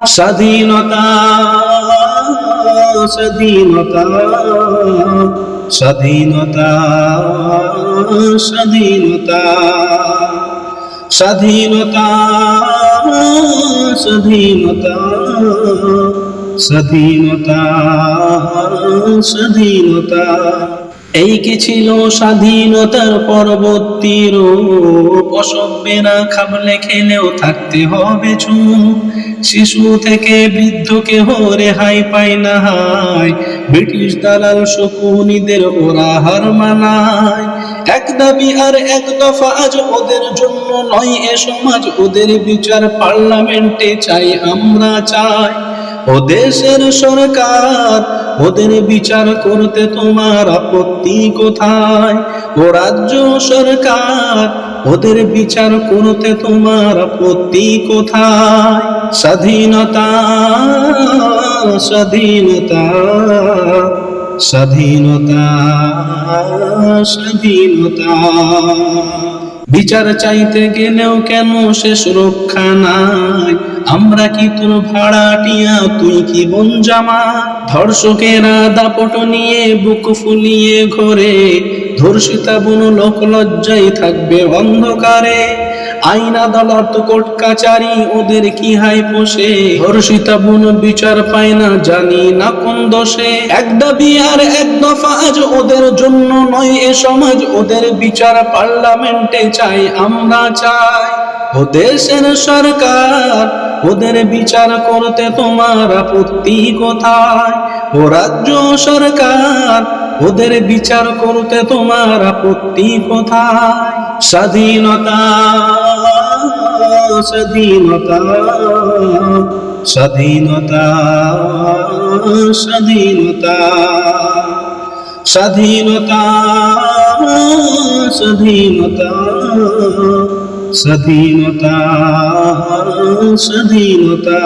স্বাধীনতা স্বাধীনতা স্বাধীনতা স্বাধীনতা স্বাধীনতা স্বাধীনতা স্বাধীনতা স্বাধীনতা। এই কি ছিল স্বাধীনতার পরবর্তী রূপ? অসভ্যেরা খাবলে খেলেও থাকতে হবে চুপ। শিশু থেকে বৃদ্ধ কেহ রেহাই পায় না হায়। ব্রিটিশ দালাল শকুনিদের ওরা হার মানায়। এক দাবি আর এক দফা আজ ওদের জন্য নয়, এ সমাজ ওদের বিচার পার্লামেন্টে চাই, আমরা চাই। ও দেশের সরকার, ওদের বিচার করতে তোমার আপত্তি কোথায়? ও রাজ্য সরকার, ওদের বিচার করতে তোমার আপত্তি কোথায়? স্বাধীনতা স্বাধীনতা স্বাধীনতা স্বাধীনতা। বিচার চাইতে গেলেও কেন সে সুরক্ষা নাই? আমরা কি তোর ভাড়াটিয়া তুই কি বন জামা? ধর্ষকেরা দাপট নিয়ে বুক ফুলিয়ে ঘরে। ধর্ষিতা বুন লোক লজ্জাই থাকবে অন্ধকারে। আইন, আদালত, কোর্ট, কাচারি, ওদের কি হাই পোষে? ধর্ষিতা বুন বিচার পায় না জানি না কোন দোষে। এক দাবি আর এক দফা আজ ওদের জন্য নয় এ সমাজ। ওদের বিচার পার্লামেন্টে চাই, আমরা চাই। ও দেশের সরকার, ওদের বিচার করতে তোমার আপত্তি কোথায়? ও রাজ্য সরকার ওদের বিচার করতে তোমার আপত্তি কোথায়? স্বাধীনতা স্বাধীনতা স্বাধীনতা স্বাধীনতা স্বাধীনতা স্বাধীনতা স্বাধীনতা স্বাধীনতা।